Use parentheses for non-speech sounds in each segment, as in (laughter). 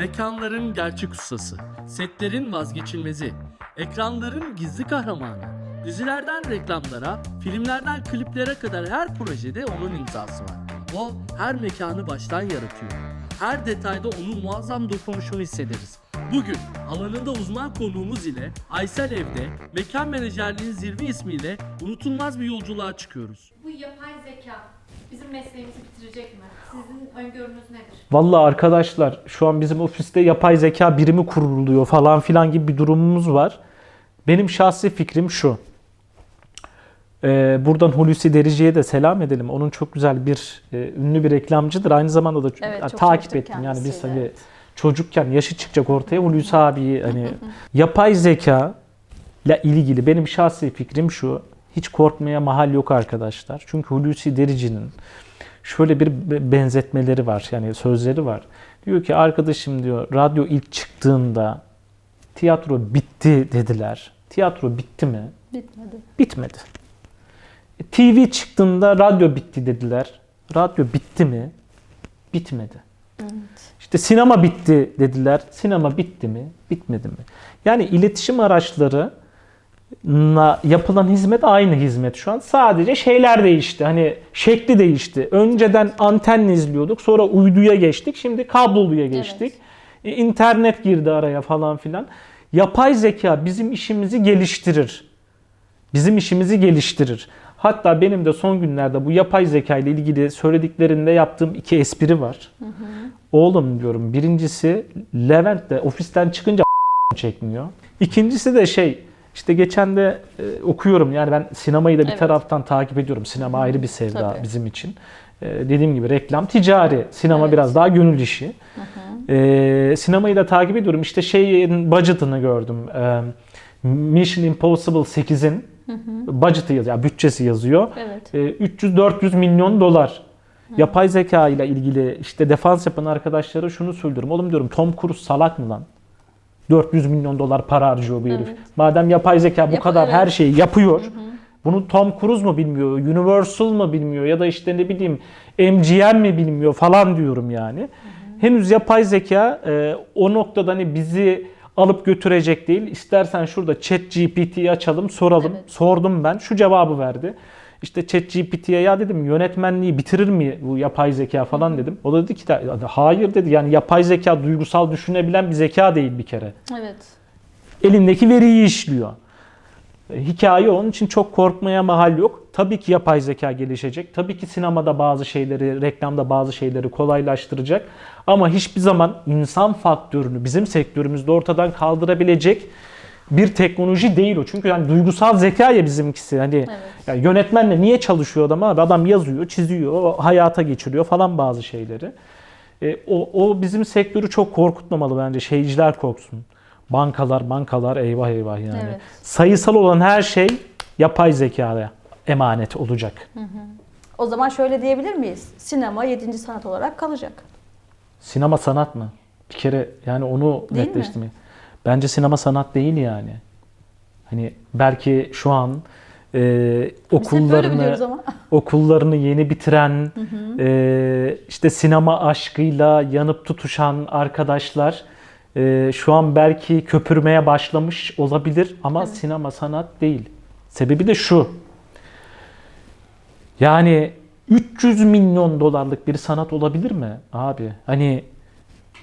Mekanların gerçek ustası, setlerin vazgeçilmezi, ekranların gizli kahramanı, dizilerden reklamlara, filmlerden kliplere kadar her projede onun imzası var. O her mekanı baştan yaratıyor. Her detayda onun muazzam dokunuşunu hissederiz. Bugün alanında uzman konuğumuz ile Aysel Ev'de mekan menajerliğinin zirve ismiyle unutulmaz bir yolculuğa çıkıyoruz. Bu yapay zeka bizim mesleğimizi bitirecek mi? Sizin öngörünüz nedir? Vallahi arkadaşlar şu an bizim ofiste yapay zeka birimi kuruluyor falan filan gibi bir durumumuz var. Benim şahsi fikrim şu. Ee, buradan Hulusi Derici'ye de selam edelim. Onun çok güzel bir e, ünlü bir reklamcıdır. Aynı zamanda da Evet, yani çok takip ettim. Yani biz kendisiyle, hani evet. çocukken yaşı çıkacak ortaya Hulusi abiyi hani (laughs) yapay zeka ile ilgili benim şahsi fikrim şu. Hiç korkmaya mahal yok arkadaşlar. Çünkü Hulusi Derici'nin şöyle bir be- benzetmeleri var. Yani sözleri var. Diyor ki arkadaşım diyor radyo ilk çıktığında tiyatro bitti dediler. Tiyatro bitti mi? Bitmedi. Bitmedi. E, TV çıktığında radyo bitti dediler. Radyo bitti mi? Bitmedi. Evet. İşte sinema bitti dediler. Sinema bitti mi? Bitmedi mi? Yani iletişim araçları yapılan hizmet aynı hizmet şu an. Sadece şeyler değişti. Hani şekli değişti. Önceden antenle izliyorduk. Sonra uyduya geçtik. Şimdi kabloluya geçtik. E, İnternet girdi araya falan filan. Yapay zeka bizim işimizi geliştirir. Bizim işimizi geliştirir. Hatta benim de son günlerde bu yapay zeka ile ilgili söylediklerinde yaptığım iki espri var. Oğlum diyorum birincisi Levent de ofisten çıkınca (laughs) çekmiyor. İkincisi de şey işte geçen de e, okuyorum yani ben sinemayı da bir Evet. taraftan takip ediyorum. Sinema ayrı bir sevda Tabii. bizim için. E, dediğim gibi reklam ticari, sinema Evet. biraz daha gönül işi. E, sinemayı da takip ediyorum. İşte şeyin budget'ını gördüm. E, Mission Impossible 8'in budget'ı yazıyor, yani bütçesi yazıyor. Evet. E, 300-400 milyon dolar. Yapay zeka ile ilgili işte defans yapan arkadaşlara şunu söylüyorum. Oğlum diyorum Tom Cruise salak mı lan? 400 milyon dolar para harcıyor bu herif. Evet. Madem yapay zeka bu Yap- kadar evet. her şeyi yapıyor. Bunu Tom Cruise mu bilmiyor, Universal mı bilmiyor ya da işte ne bileyim MGM mi bilmiyor falan diyorum yani. Henüz yapay zeka e, o noktada hani bizi alıp götürecek değil. İstersen şurada chat GPT'yi açalım soralım. Evet. Sordum ben şu cevabı verdi. İşte chat GPT'ye ya dedim yönetmenliği bitirir mi bu yapay zeka falan dedim. O da dedi ki hayır dedi yani yapay zeka duygusal düşünebilen bir zeka değil bir kere Evet. elindeki veriyi işliyor. E, Hikaye onun için çok korkmaya mahal yok. Tabii ki yapay zeka gelişecek. Tabii ki sinemada bazı şeyleri, reklamda bazı şeyleri kolaylaştıracak. Ama hiçbir zaman insan faktörünü bizim sektörümüzde ortadan kaldırabilecek bir teknoloji değil o. Çünkü yani duygusal zeka ya bizimkisi. Hani Evet. ya yönetmenle niye çalışıyor adam abi? Adam yazıyor, çiziyor, hayata geçiriyor falan bazı şeyleri. E, o, o bizim sektörü çok korkutmamalı bence. Şeyciler korksun. Bankalar, bankalar eyvah eyvah yani. Evet. Sayısal olan her şey yapay zekaya emanet olacak. O zaman şöyle diyebilir miyiz? Sinema 7. sanat olarak kalacak. Sinema sanat mı? Bir kere yani onu Değil? Bence sinema sanat değil yani. Hani belki şu an e, okullarını (laughs) okullarını yeni bitiren e, işte sinema aşkıyla yanıp tutuşan arkadaşlar e, şu an belki köpürmeye başlamış olabilir ama sinema sanat değil. Sebebi de şu. Yani 300 milyon dolarlık bir sanat olabilir mi abi? Hani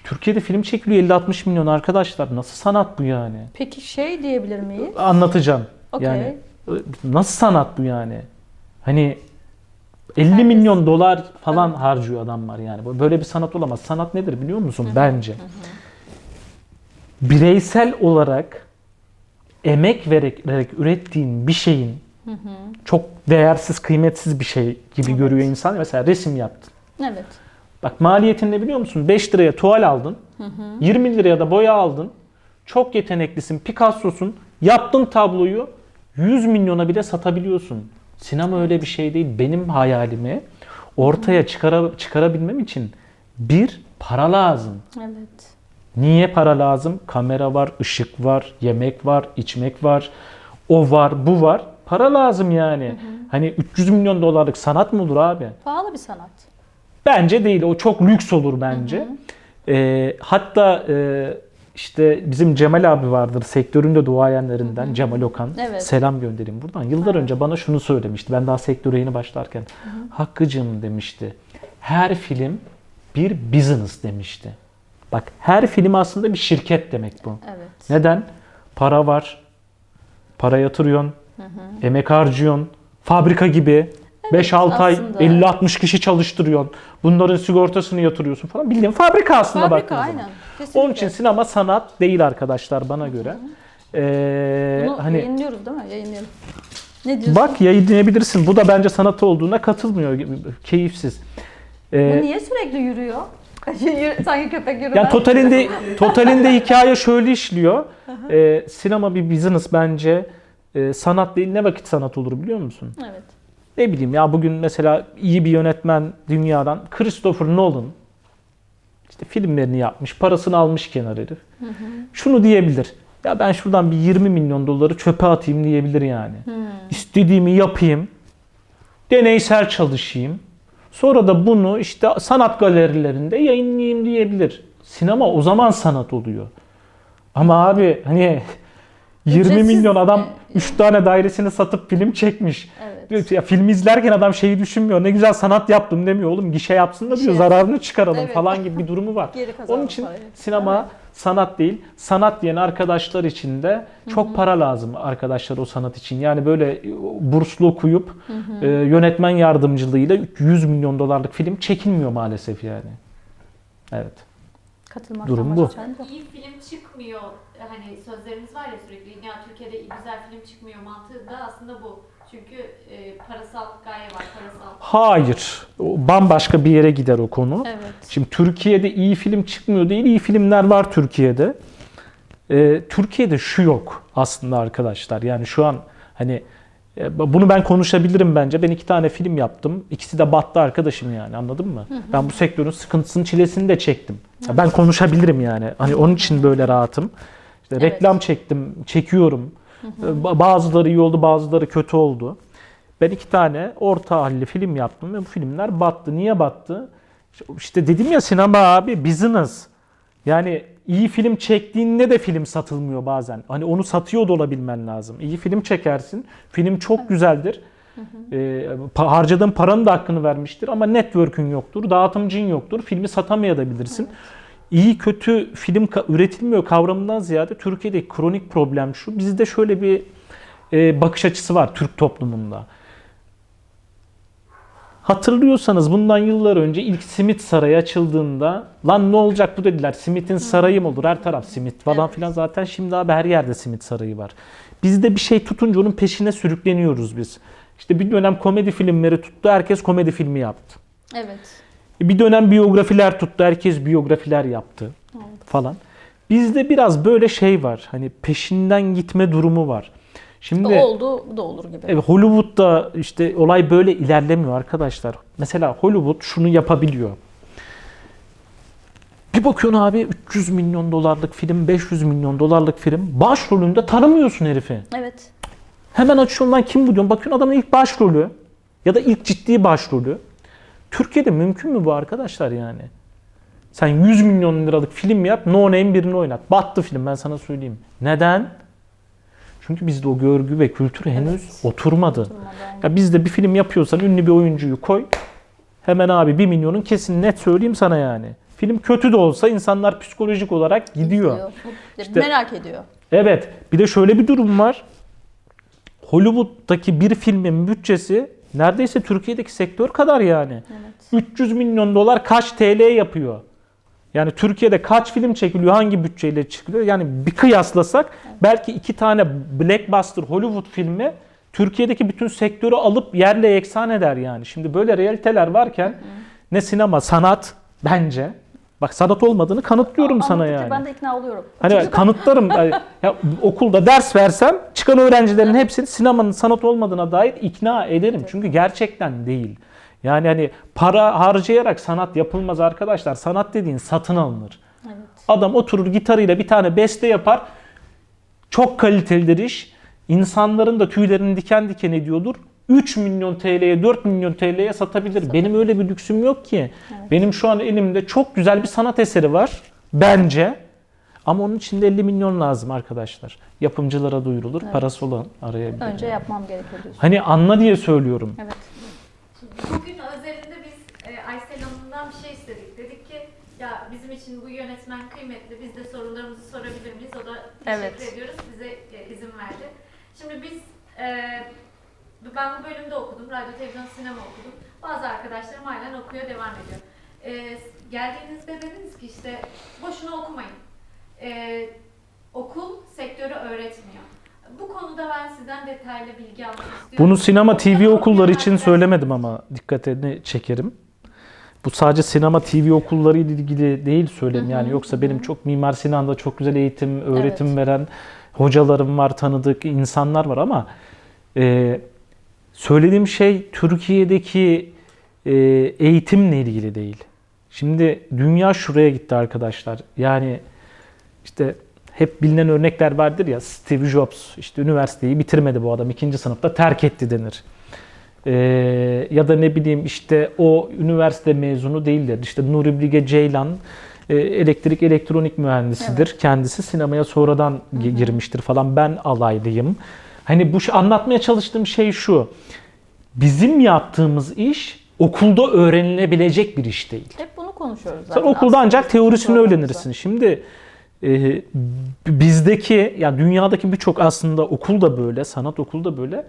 Türkiye'de film çekiliyor 50-60 milyon arkadaşlar. Nasıl sanat bu yani? Peki şey diyebilir miyiz? Anlatacağım. Okey. Yani e, nasıl sanat bu yani? Hani 50 Herkes- milyon dolar falan harcıyor adamlar yani. Böyle bir sanat olamaz. Sanat nedir biliyor musun? Bence. Bireysel olarak emek vererek, vererek ürettiğin bir şeyin çok değersiz, kıymetsiz bir şey gibi görüyor insan. Mesela resim yaptın. Evet. Bak maliyetini ne biliyor musun? 5 liraya tuval aldın. 20 liraya da boya aldın. Çok yeteneklisin, Picasso'sun. Yaptın tabloyu 100 milyona bile satabiliyorsun. Sinema öyle bir şey değil. Benim hayalimi ortaya çıkara, çıkarabilmem için bir para lazım. Evet. Niye para lazım? Kamera var, ışık var, yemek var, içmek var. O var, bu var. Para lazım yani. Hani 300 milyon dolarlık sanat mı olur abi? Pahalı bir sanat. Bence değil. O çok lüks olur bence. E, hatta e, işte bizim Cemal abi vardır sektörün de duayenlerinden Cemal Okan. Evet. Selam göndereyim buradan. Yıllar önce bana şunu söylemişti. Ben daha sektöre yeni başlarken. Hakkıcığım demişti. Her film bir business demişti. Bak her film aslında bir şirket demek bu. Evet. Neden? Para var. Para yatırıyorsun. Emek harcıyorsun. Fabrika gibi. 5-6 ay aslında. 50-60 kişi çalıştırıyorsun. Bunların sigortasını yatırıyorsun falan. Bildiğin fabrika aslında Fabrika baktığın zaman. aynen. Kesinlikle. Onun için sinema sanat değil arkadaşlar bana göre. Ee, Bunu hani yayınlıyoruz değil mi? Yayınlayalım. Ne diyorsun? bak yayınlayabilirsin. Bu da bence sanatı olduğuna katılmıyor. Keyifsiz. Ee, Bu niye sürekli yürüyor? (laughs) Yürü- Sanki köpek yürümez. Yani totalinde (laughs) totalinde hikaye şöyle işliyor. Ee, sinema bir business bence. Ee, sanat değil ne vakit sanat olur biliyor musun? Evet. Ne bileyim ya bugün mesela iyi bir yönetmen dünyadan Christopher Nolan işte filmlerini yapmış, parasını almış kenar herif. Şunu diyebilir. Ya ben şuradan bir 20 milyon doları çöpe atayım diyebilir yani. İstediğimi yapayım. Deneysel çalışayım. Sonra da bunu işte sanat galerilerinde yayınlayayım diyebilir. Sinema o zaman sanat oluyor. Ama abi hani 20 Ücretsiz milyon adam mi? 3 tane dairesini satıp film çekmiş. Evet. Ki, Ya film izlerken adam şeyi düşünmüyor. Ne güzel sanat yaptım demiyor oğlum. Gişe yapsın da diyor Gişe zararını çıkaralım Evet. falan gibi bir durumu var. (laughs) Onun için parayı. sinema sanat değil. Sanat diyen arkadaşlar için de çok para lazım arkadaşlar o sanat için. Yani böyle e, burslu okuyup e, yönetmen yardımcılığıyla 100 milyon dolarlık film çekilmiyor maalesef yani. Evet. Katılmaktan Durum bu. İyi film çıkmıyor. Hani sözlerimiz var ya sürekli. Ya Türkiye'de güzel film çıkmıyor mantığı da aslında bu. Çünkü e, parasal gaye var, parasal. Hayır. O bambaşka bir yere gider o konu. Evet. Şimdi Türkiye'de iyi film çıkmıyor değil, iyi filmler var Türkiye'de. Ee, Türkiye'de şu yok aslında arkadaşlar. Yani şu an hani e, bunu ben konuşabilirim bence. Ben iki tane film yaptım. İkisi de battı arkadaşım yani anladın mı? Ben bu sektörün sıkıntısını, çilesini de çektim. Ya Ben konuşabilirim yani. Hani onun için böyle rahatım. İşte Evet. reklam çektim, çekiyorum. Ba- Bazıları iyi oldu, bazıları kötü oldu. Ben iki tane orta halli film yaptım ve bu filmler battı. Niye battı? İşte dedim ya sinema abi business. Yani iyi film çektiğinde de film satılmıyor bazen. Hani onu satıyor da olabilmen lazım. İyi film çekersin. Film çok güzeldir. Pa- harcadığın paranın da hakkını vermiştir ama network'ün yoktur, dağıtımcın yoktur. Filmi satamayabilirsin. İyi kötü film ka- üretilmiyor kavramından ziyade Türkiye'deki kronik problem şu. Bizde şöyle bir e, bakış açısı var Türk toplumunda. Hatırlıyorsanız bundan yıllar önce ilk simit sarayı açıldığında lan ne olacak bu dediler. Simitin sarayı mı olur? Her taraf simit falan Evet. filan. Zaten şimdi abi her yerde simit sarayı var. Bizde bir şey tutunca onun peşine sürükleniyoruz biz. İşte bir dönem komedi filmleri tuttu. Herkes komedi filmi yaptı. Evet. Bir dönem biyografiler tuttu. Herkes biyografiler yaptı falan. Bizde biraz böyle şey var. Hani peşinden gitme durumu var. Şimdi oldu, bu da olur gibi. Evet, Hollywood'da işte olay böyle ilerlemiyor arkadaşlar. Mesela Hollywood şunu yapabiliyor. Bir bakıyorsun abi 300 milyon dolarlık film, 500 milyon dolarlık film. Başrolünde tanımıyorsun herifi. Evet. Hemen açıyorsun lan kim bu diyorsun. Bakıyorsun adamın ilk başrolü ya da ilk ciddi başrolü. Türkiye'de mümkün mü bu arkadaşlar yani? Sen 100 milyon liralık film yap, no name birini oynat. Battı film ben sana söyleyeyim. Neden? Çünkü bizde o görgü ve kültür henüz Evet. oturmadı. Durmadan. Ya bizde bir film yapıyorsan ünlü bir oyuncuyu koy. Hemen abi 1 milyonun kesin net söyleyeyim sana yani. Film kötü de olsa insanlar psikolojik olarak gidiyor. Bu- İşte- Merak ediyor. Evet. Bir de şöyle bir durum var. Hollywood'daki bir filmin bütçesi neredeyse Türkiye'deki sektör kadar yani. Evet. 300 milyon dolar kaç TL yapıyor? Yani Türkiye'de kaç film çekiliyor, hangi bütçeyle çıkıyor? Yani bir kıyaslasak belki iki tane blockbuster Hollywood filmi Türkiye'deki bütün sektörü alıp yerle eksan eder yani. Şimdi böyle realiteler varken ne sinema, sanat bence. Bak sanat olmadığını kanıtlıyorum sana yani. Ben de ikna oluyorum. Hani kanıtlarım. (laughs) Yani ya okulda ders versem çıkan öğrencilerin hepsini sinemanın sanat olmadığına dair ikna ederim. Çünkü gerçekten değil. Yani hani para harcayarak sanat yapılmaz arkadaşlar. Sanat dediğin satın alınır. Evet. Adam oturur gitarıyla bir tane beste yapar. Çok kalitelidir iş. İnsanların da tüylerini diken diken ediyordur. 3 milyon TL'ye 4 milyon TL'ye satabilir. Benim öyle bir lüksüm yok ki. Benim şu an elimde çok güzel bir sanat eseri var. Bence. Ama onun için de 50 milyon lazım arkadaşlar. Yapımcılara duyurulur. Evet. Parası olan arayabilir. Önce yapmam gerekiyor diyorsun. Hani anla diye söylüyorum. Evet. Bugün özelinde biz e, Aysel Hanım'dan bir şey istedik. Dedik ki ya bizim için bu yönetmen kıymetli. Biz de sorularımızı sorabilir miyiz? O da teşekkür Evet. ediyoruz. Bize e, izin verdi. Şimdi biz e, ben bu bölümde okudum. Radyo, televizyon, sinema okudum. Bazı arkadaşlarım halen okuyor, devam ediyor. E, geldiğinizde dediniz ki işte boşuna okumayın. E, okul sektörü öğretmiyor. Bu konuda ben sizden detaylı bilgi almak istiyorum. Bunu sinema TV okulları için söylemedim ama dikkatini çekerim. Bu sadece sinema TV okulları ile ilgili değil söyleyeyim yani yoksa benim çok Mimar Sinan'da çok güzel eğitim, öğretim Evet. veren hocalarım var, tanıdık insanlar var ama e, söylediğim şey Türkiye'deki e, eğitimle ilgili değil. Şimdi dünya şuraya gitti arkadaşlar. Yani işte hep bilinen örnekler vardır ya Steve Jobs işte üniversiteyi bitirmedi bu adam ikinci sınıfta terk etti denir. Ee, ya da ne bileyim işte o üniversite mezunu değildir. İşte Nuri Bilge Ceylan e, elektrik elektronik mühendisidir. Kendisi sinemaya sonradan gi- girmiştir falan. Ben alaylıyım. Hani bu anlatmaya çalıştığım şey şu. Bizim yaptığımız iş okulda öğrenilebilecek bir iş değil. Hep bunu konuşuyoruz Sen zaten. okulda aslında ancak teorisini öğrenirsin. Şimdi e, bizdeki ya dünyadaki birçok aslında okul da böyle, sanat okulu da böyle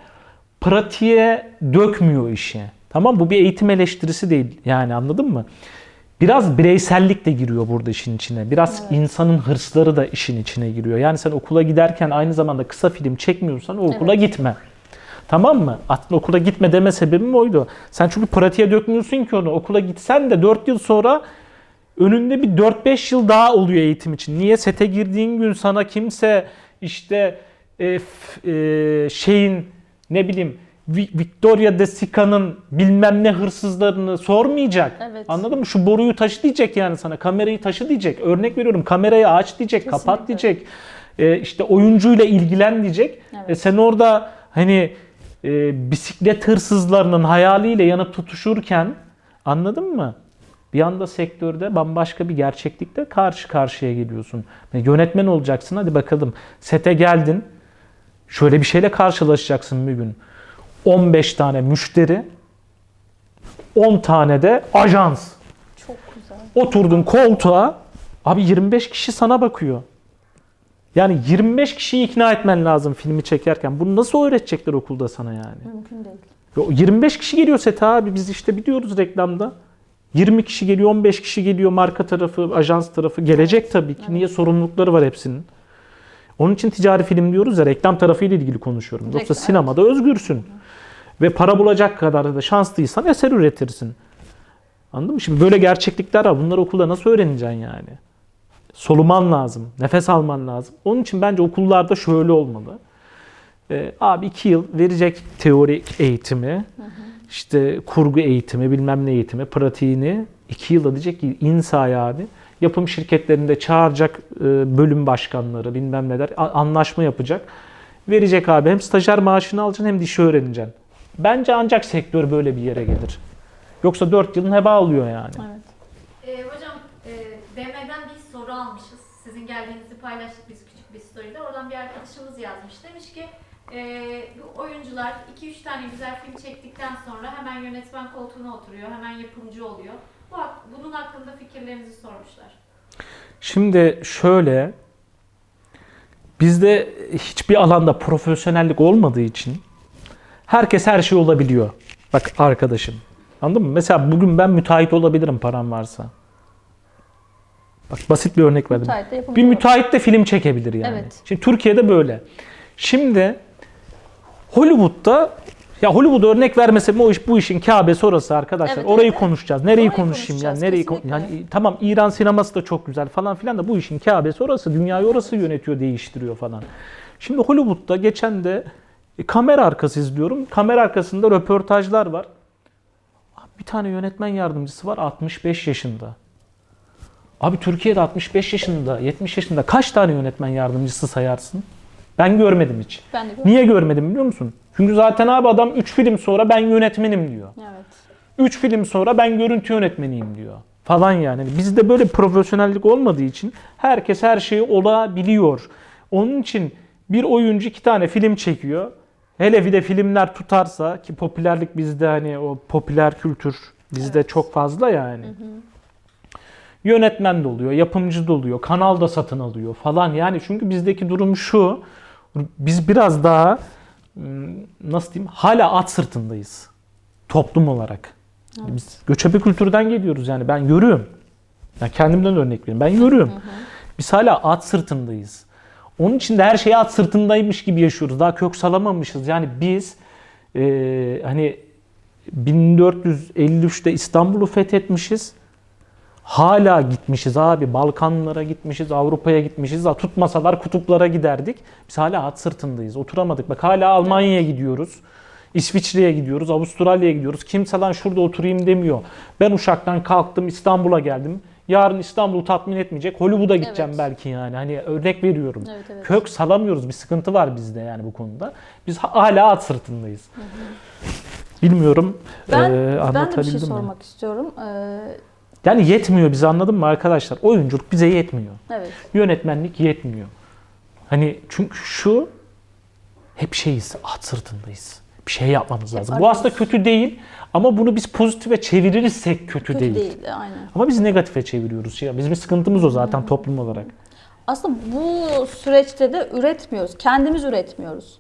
pratiğe dökmüyor işi. Tamam bu bir eğitim eleştirisi değil. Yani anladın mı? Biraz bireysellik de giriyor burada işin içine. Biraz insanın hırsları da işin içine giriyor. Yani sen okula giderken aynı zamanda kısa film çekmiyorsan o okula Evet. gitme. Tamam mı? Aslında okula gitme deme sebebim oydu. Sen çünkü pratiğe dökmüyorsun ki onu. Okula gitsen de 4 yıl sonra önünde bir 4-5 yıl daha oluyor eğitim için. Niye? Sete girdiğin gün sana kimse işte e, f- e, şeyin ne bileyim Victoria de Sica'nın bilmem ne hırsızlarını sormayacak. Evet. Anladın mı? Şu boruyu taşı diyecek yani sana. Kamerayı taşı diyecek. Örnek veriyorum kamerayı aç diyecek. Kapat Kesinlikle. diyecek. E, işte oyuncuyla ilgilen diyecek. Evet. E, sen orada hani e, bisiklet hırsızlarının hayaliyle yanıp tutuşurken anladın mı? Bir anda sektörde bambaşka bir gerçeklikte karşı karşıya geliyorsun. Yani yönetmen olacaksın hadi bakalım. Sete geldin. Şöyle bir şeyle karşılaşacaksın bir gün. 15 tane müşteri, 10 tane de ajans. Çok güzel. Oturdun koltuğa, abi 25 kişi sana bakıyor. Yani 25 kişiyi ikna etmen lazım filmi çekerken. Bunu nasıl öğretecekler okulda sana yani? Mümkün değil. Yo, 25 kişi geliyor sete abi. Biz işte biliyoruz reklamda. 20 kişi geliyor, 15 kişi geliyor marka tarafı, ajans tarafı. Gelecek tabii ki. Niye sorumlulukları var hepsinin. Onun için ticari film diyoruz ya reklam tarafıyla ilgili konuşuyorum. Yoksa Reklam, sinemada özgürsün. Ve para bulacak kadar da şanslıysan eser üretirsin. Anladın mı? Şimdi böyle gerçeklikler var. Bunları okulda nasıl öğreneceksin yani? Soluman lazım. Nefes alman lazım. Onun için bence okullarda şöyle olmalı. Ee, abi iki yıl verecek teorik eğitimi, işte kurgu eğitimi, bilmem ne eğitimi, pratiğini iki yılda diyecek ki in sahaya abi. Yapım şirketlerinde çağıracak e, bölüm başkanları, bilmem neler anlaşma yapacak. Verecek abi hem stajyer maaşını alacaksın hem de işi öğreneceksin. Bence ancak sektör böyle bir yere gelir. Yoksa 4 yılın heba oluyor yani. Evet. Ee, hocam e, DM'den bir soru almışız. Sizin geldiğinizi paylaştık biz küçük bir story'de. Oradan bir arkadaşımız yazmış. Demiş ki e, bu oyuncular 2-3 tane güzel film çektikten sonra hemen yönetmen koltuğuna oturuyor. Hemen yapımcı oluyor. Bu, bunun hakkında fikirlerinizi sormuşlar. Şimdi şöyle bizde hiçbir alanda profesyonellik olmadığı için herkes her şey olabiliyor. Bak arkadaşım. Anladın mı? Mesela bugün ben müteahhit olabilirim param varsa. Bak basit bir örnek verdim. Müteahhit Bir müteahhit de film çekebilir yani. Evet. Şimdi Türkiye'de böyle. Şimdi Hollywood'da ya Hollywood örnek vermesem o iş bu işin Kabe'si orası arkadaşlar. Evet, Orayı evet. konuşacağız. Nereyi Orayı konuşayım yani nereyi kon- yani tamam İran sineması da çok güzel falan filan da bu işin Kabe'si orası. Dünyayı orası yönetiyor, değiştiriyor falan. Şimdi Hollywood'da geçen de e, kamera arkası izliyorum. Kamera arkasında röportajlar var. Bir tane yönetmen yardımcısı var 65 yaşında. Abi Türkiye'de 65 yaşında, 70 yaşında kaç tane yönetmen yardımcısı sayarsın? Ben görmedim hiç. Ben de gördüm. Niye görmedim biliyor musun? Çünkü zaten abi adam 3 film sonra ben yönetmenim diyor. Evet. 3 film sonra ben görüntü yönetmeniyim diyor. falan yani. Bizde böyle profesyonellik olmadığı için herkes her şeyi olabiliyor. Onun için bir oyuncu iki tane film çekiyor. Hele bir de filmler tutarsa ki popülerlik bizde hani o popüler kültür bizde çok fazla yani. Yönetmen de oluyor, yapımcı da oluyor, kanal da satın alıyor falan. Yani çünkü bizdeki durum şu. Biz biraz daha ım, nasıl diyeyim hala at sırtındayız toplum olarak. Biz göçebe kültürden geliyoruz yani ben yürüyorum. Yani kendimden örnek vereyim. Ben yürüyorum. Biz hala at sırtındayız. Onun için de her şeyi at sırtındaymış gibi yaşıyoruz. Daha kök salamamışız. Yani biz eee, hani 1453'te İstanbul'u fethetmişiz. Hala gitmişiz abi. Balkanlara gitmişiz, Avrupa'ya gitmişiz. Tutmasalar kutuplara giderdik. Biz hala at sırtındayız. Oturamadık. Bak hala Almanya'ya gidiyoruz. İsviçre'ye gidiyoruz, Avustralya'ya gidiyoruz. Kimse lan şurada oturayım demiyor. Ben Uşak'tan kalktım, İstanbul'a geldim. Yarın İstanbul'u tatmin etmeyecek. Hollywood'a gideceğim Evet. belki yani. Hani örnek veriyorum. Evet, evet. Kök salamıyoruz. Bir sıkıntı var bizde yani bu konuda. Biz ha- hala at sırtındayız. Bilmiyorum. Ben, eee, ben de bir şey mi? sormak istiyorum. Ee, Yani yetmiyor bize anladın mı arkadaşlar? Oyunculuk bize yetmiyor. evet. Yönetmenlik yetmiyor. Hani çünkü şu hep şeyiz, at sırtındayız. Bir şey yapmamız lazım. Bu aslında kötü değil ama bunu biz pozitife çevirirsek kötü, Kötü değil. değil. aynen. Ama biz negatife çeviriyoruz. Ya bizim sıkıntımız o zaten toplum olarak. Aslında bu süreçte de üretmiyoruz. Kendimiz üretmiyoruz.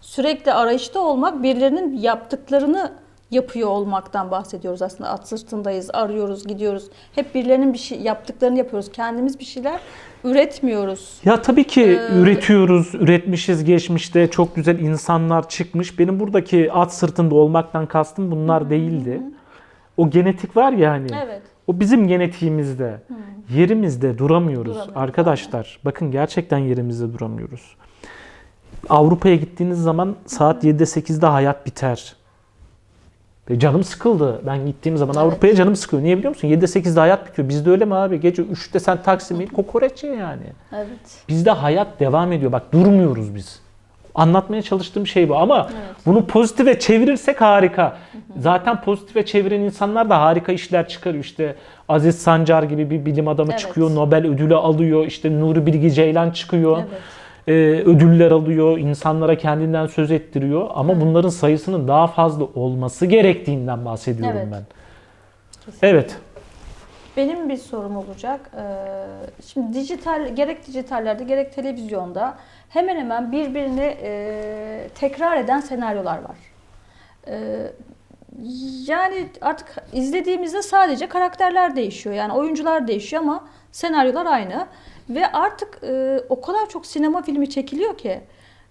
Sürekli arayışta olmak, birilerinin yaptıklarını yapıyor olmaktan bahsediyoruz aslında. At sırtındayız, arıyoruz, gidiyoruz. Hep birilerinin bir şey yaptıklarını yapıyoruz. Kendimiz bir şeyler üretmiyoruz. Ya tabii ki Ee, üretiyoruz, üretmişiz geçmişte çok güzel insanlar çıkmış. Benim buradaki at sırtında olmaktan kastım bunlar değildi. O genetik var ya hani. Evet. O bizim genetiğimizde. Yerimizde duramıyoruz Duramıyoruz, arkadaşlar. Bakın gerçekten yerimizde duramıyoruz. Avrupa'ya gittiğiniz zaman saat 7'de 8'de hayat biter. Ve canım sıkıldı. Ben gittiğim zaman. Avrupa'ya canım sıkıyor. Niye biliyor musun? 7'de 8'de hayat bitiyor. Bizde öyle mi abi? Gece 3'te sen Taksim'e in, kokoreç ye yani. Evet. Bizde hayat devam ediyor. Bak durmuyoruz biz. Anlatmaya çalıştığım şey bu ama Evet. bunu pozitife çevirirsek harika. Zaten pozitife çeviren insanlar da harika işler çıkarıyor. İşte Aziz Sancar gibi bir bilim adamı Evet. çıkıyor, Nobel ödülü alıyor. İşte Nuri Bilge Ceylan çıkıyor. Evet. Ee, ödüller alıyor, insanlara kendinden söz ettiriyor ama bunların sayısının daha fazla olması gerektiğinden bahsediyorum Evet. ben. Evet. Benim bir sorum olacak. Ee, Şimdi dijital gerek dijitallerde gerek televizyonda hemen hemen birbirini e, tekrar eden senaryolar var. Ee, Yani artık izlediğimizde sadece karakterler değişiyor. Yani oyuncular değişiyor ama senaryolar aynı. Ve artık e, o kadar çok sinema filmi çekiliyor ki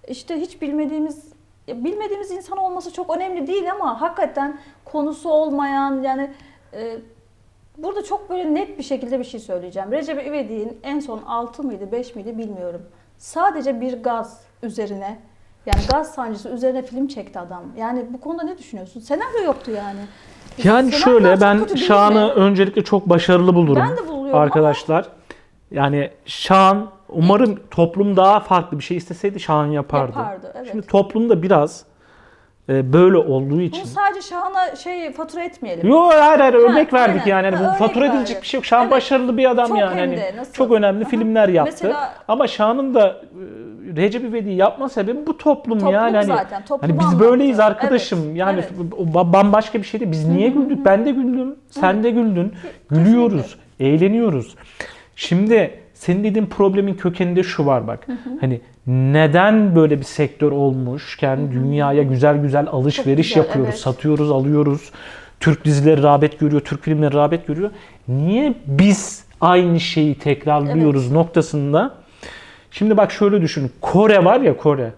işte hiç bilmediğimiz bilmediğimiz insan olması çok önemli değil ama hakikaten konusu olmayan yani e, Burada çok böyle net bir şekilde bir şey söyleyeceğim. Recep İvedik'in en son 6 mıydı 5 miydi bilmiyorum. Sadece bir gaz üzerine yani gaz sancısı üzerine film çekti adam. Yani bu konuda ne düşünüyorsun? Senaryo yoktu yani. Yani Senaryolar şöyle ben Şahan'ı öncelikle çok başarılı bulurum. Ben de buluyorum arkadaşlar. Yani Şahan umarım toplum daha farklı bir şey isteseydi Şahan yapardı. Yapardı, evet. Şimdi toplumda biraz e, böyle olduğu için. Bunu sadece Şahan'a şey fatura etmeyelim. Yo hayır hayır örnek verdik aynen. yani. Hani Ha, bu örnek fatura edilecek verdik. bir şey yok. Şahan Evet. başarılı bir adam Çok yani. hem Hani de, nasıl? çok önemli Aha. filmler yaptı. Mesela- Ama Şahan'ın da e, Recep İvedik'i yapma sebebi bu toplum, Toplum yani. Hani, zaten, toplumu hani biz anlattı. böyleyiz arkadaşım. Evet, Yani evet. o ba- bambaşka bir şey değil. Biz niye güldük? Ben de güldüm. Sen de güldün. Gülüyoruz. Eğleniyoruz. Şimdi senin dediğin problemin kökeninde şu var bak. Hani neden böyle bir sektör olmuşken dünyaya güzel güzel alışveriş güzel, yapıyoruz, evet. satıyoruz, alıyoruz. Türk dizileri rağbet görüyor, Türk filmleri rağbet görüyor. Niye biz aynı şeyi tekrarlıyoruz noktasında? Şimdi bak şöyle düşün. Kore var ya Kore.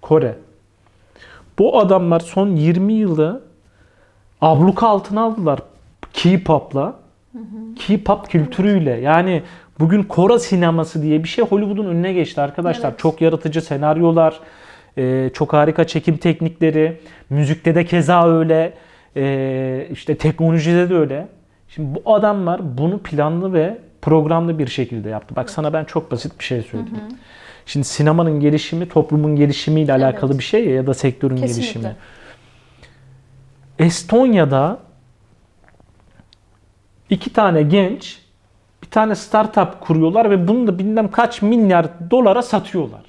Kore. Bu adamlar son 20 yılı abluka altına aldılar K-pop'la. K-pop kültürüyle. Yani bugün Kore sineması diye bir şey Hollywood'un önüne geçti arkadaşlar. Evet. Çok yaratıcı senaryolar, e, çok harika çekim teknikleri, müzikte de keza öyle, e, işte teknolojide de öyle. Şimdi bu adamlar bunu planlı ve programlı bir şekilde yaptı. Bak sana ben çok basit bir şey söyleyeyim. Şimdi sinemanın gelişimi toplumun gelişimiyle Evet. alakalı bir şey ya, ya da sektörün Kesinlikle. gelişimi. Estonya'da iki tane genç bir tane startup kuruyorlar ve bunu da bilmem kaç milyar dolara satıyorlar.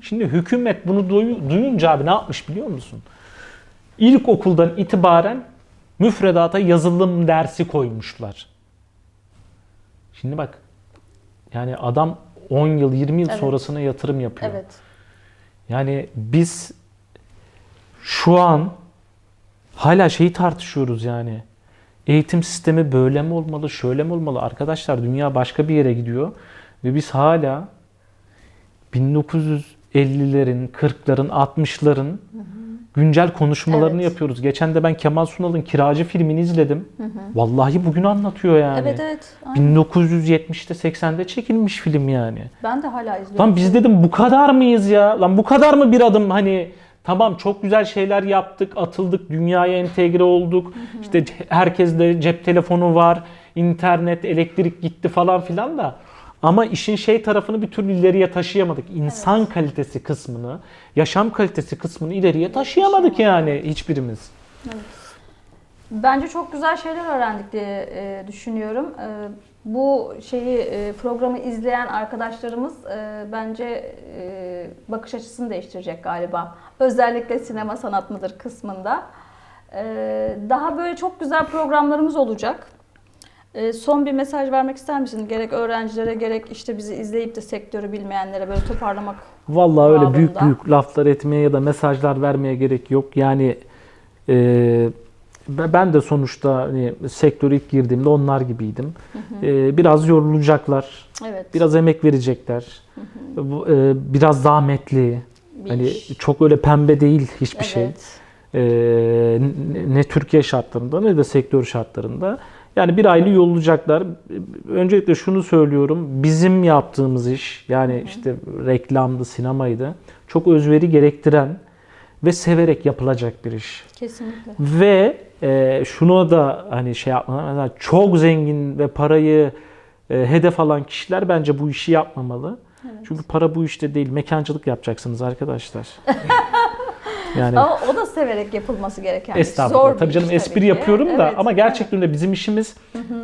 Şimdi hükümet bunu duyu- duyunca abi ne yapmış biliyor musun? İlkokuldan itibaren müfredata yazılım dersi koymuşlar. Şimdi bak yani adam 10 yıl 20 yıl Evet. sonrasına yatırım yapıyor. Evet. Yani biz şu an hala şeyi tartışıyoruz yani. Eğitim sistemi böyle mi olmalı, şöyle mi olmalı? Arkadaşlar dünya başka bir yere gidiyor ve biz hala 1950'lerin, 40'ların, 60'ların güncel konuşmalarını Evet. yapıyoruz. Geçen de ben Kemal Sunal'ın Kiracı filmini izledim. Vallahi bugün anlatıyor yani. Evet evet. Aynen. 1970'te 80'de çekilmiş film yani. Ben de hala izliyorum. Lan biz dedim bu kadar mıyız ya? Lan bu kadar mı bir adım hani tamam çok güzel şeyler yaptık, atıldık, dünyaya entegre olduk. İşte herkes de cep telefonu var, internet, elektrik gitti falan filan da ama işin şey tarafını bir türlü ileriye taşıyamadık. İnsan kalitesi kısmını, yaşam kalitesi kısmını ileriye taşıyamadık yani hiçbirimiz. Bence çok güzel şeyler öğrendik diye e, düşünüyorum. Bu şeyi e, programı izleyen arkadaşlarımız e, bence e, bakış açısını değiştirecek galiba. Özellikle sinema sanat mıdır kısmında. Daha böyle çok güzel programlarımız olacak. Son bir mesaj vermek ister misin? Gerek öğrencilere gerek işte bizi izleyip de sektörü bilmeyenlere böyle toparlamak. Vallahi öyle büyük büyük laflar etmeye ya da mesajlar vermeye gerek yok. Yani e, be- ben de sonuçta hani, sektöre ilk girdiğimde onlar gibiydim. E, biraz yorulacaklar, Evet. biraz emek verecekler. Bu, e, biraz zahmetli. bir Hani iş. çok öyle pembe değil hiçbir şey. Evet. E, ne, ne Türkiye şartlarında ne de sektör şartlarında. Yani bir aylı yollayacaklar. Öncelikle şunu söylüyorum. Bizim yaptığımız iş yani işte reklamdı, sinemaydı. Çok özveri gerektiren ve severek yapılacak bir iş. Kesinlikle. Ve e, şunu da hani şey. Mesela çok zengin ve parayı e, hedef alan kişiler bence bu işi yapmamalı. Çünkü para bu işte değil. Mekancılık yapacaksınız arkadaşlar. (laughs) yani Ama o da severek yapılması gereken bir. Zor bir Tabii canım iş espri ki. yapıyorum da Evet, ama gerçekten de bizim işimiz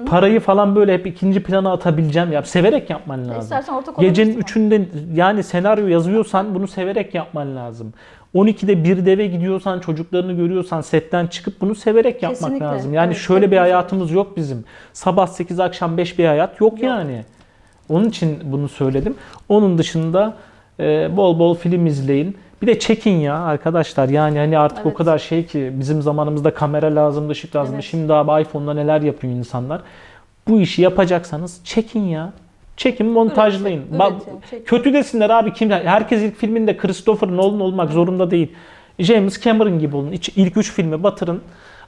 parayı falan böyle hep ikinci plana atabileceğim. Ya severek yapman evet. lazım. İstersen ortak Gecenin üçünde yani senaryo yazıyorsan bunu severek yapman lazım. 12'de 1'de eve gidiyorsan çocuklarını görüyorsan setten çıkıp bunu severek yapmak Kesinlikle. lazım. Yani Evet, şöyle bir hayatımız yok bizim. Sabah 8 akşam 5 bir hayat yok, Yok. yani. Onun için bunu söyledim. Onun dışında e, bol bol film izleyin. Bir de çekin ya arkadaşlar. Yani hani artık o Evet. kadar şey ki bizim zamanımızda kamera lazımdı, ışık lazımdı. Evet. Şimdi abi iPhone'da neler yapıyor insanlar. Bu işi yapacaksanız çekin ya. Çekin, montajlayın. Bak, üretin, çekin. kötü desinler abi kim? Herkes ilk filminde Christopher Nolan olmak zorunda değil. James Cameron gibi olun. İlk 3 filmi batırın.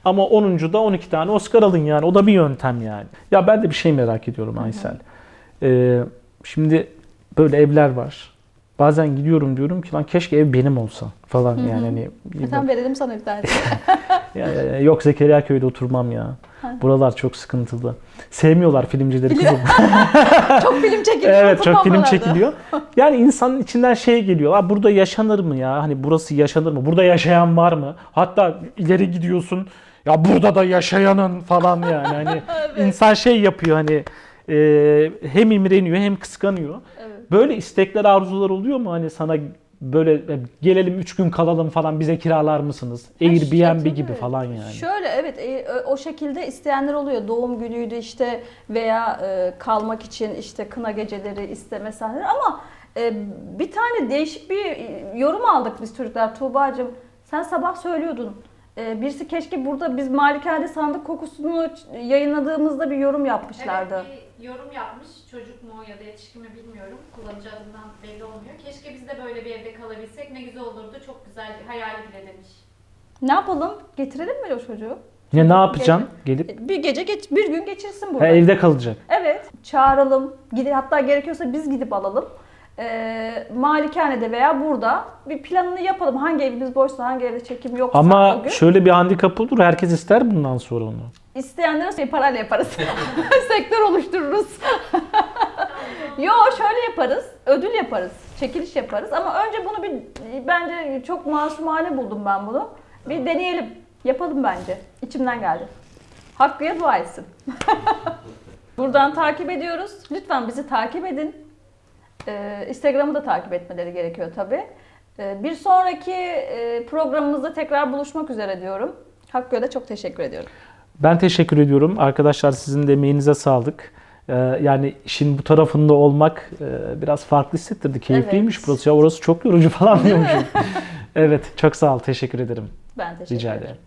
Ama 10. da 12 tane Oscar alın yani. O da bir yöntem yani. Ya ben de bir şey merak ediyorum Aysel. Ee, şimdi böyle evler var. Bazen gidiyorum diyorum ki lan keşke ev benim olsa falan yani hani Zaten verelim sana bir tane. (laughs) ya, ya, ya, yok Zekeriya köyde oturmam ya. Buralar çok sıkıntılı. Sevmiyorlar filmcileri kızım. (laughs) çok film (laughs) çekiliyor. evet çok film çekiliyor. Yani insanın içinden şey geliyor. "Aa, burada yaşanır mı ya? Hani burası yaşanır mı? Burada yaşayan var mı? Hatta ileri gidiyorsun. Ya burada da yaşayanın falan yani. Hani insan şey yapıyor hani e, hem imreniyor hem kıskanıyor. Evet. Böyle istekler, arzular oluyor mu? Hani sana böyle e, gelelim 3 gün kalalım falan bize kiralar mısınız? Airbnb tabii. gibi falan yani. Şöyle evet e, ö- o şekilde isteyenler oluyor. Doğum günüydü işte veya e, kalmak için işte kına geceleri isteme sahneleri ama e, bir tane değişik bir e, yorum aldık biz çocuklar. Tuğba'cığım sen sabah söylüyordun. E, birisi keşke burada biz malikanede sandık kokusunu yayınladığımızda bir yorum yapmışlardı. Evet bir yorum yapmış. Çocuk mu ya da yetişkin mi bilmiyorum. Kullanıcı adından belli olmuyor. Keşke biz de böyle bir evde kalabilsek ne güzel olurdu. Çok güzel hayali bile demiş. Ne yapalım? Getirelim mi o çocuğu? Ya ne yapacaksın? Gelip E, Bir gece geç, bir gün geçirsin ha, burada. evde kalacak. Evet, çağıralım. Gide, hatta gerekiyorsa biz gidip alalım. Ee, malikanede veya burada bir planını yapalım. Hangi evimiz boşsa, hangi evde çekim yoksa Ama gün. şöyle bir handikap olur. Herkes ister bundan sonra onu. İsteyenlere şey parayla yaparız. (laughs) Sektör oluştururuz. (laughs) Yo şöyle yaparız. Ödül yaparız. Çekiliş yaparız. Ama önce bunu bir bence çok masumane buldum ben bunu. Bir deneyelim. Yapalım bence. İçimden geldi. Hakkı'ya dua etsin. (laughs) Buradan takip ediyoruz. Lütfen bizi takip edin. Ee, Instagram'ı da takip etmeleri gerekiyor tabii. Ee, bir sonraki e, programımızda tekrar buluşmak üzere diyorum. Hakkı'ya da çok teşekkür ediyorum. Ben teşekkür ediyorum. Arkadaşlar sizin de emeğinize sağlık. Ee, yani işin bu tarafında olmak e, biraz farklı hissettirdi. Keyifliymiş Evet. burası. Ya orası çok yorucu falan (laughs) diyormuşum. evet çok sağ ol. Teşekkür ederim. Ben teşekkür Rica ederim. ederim.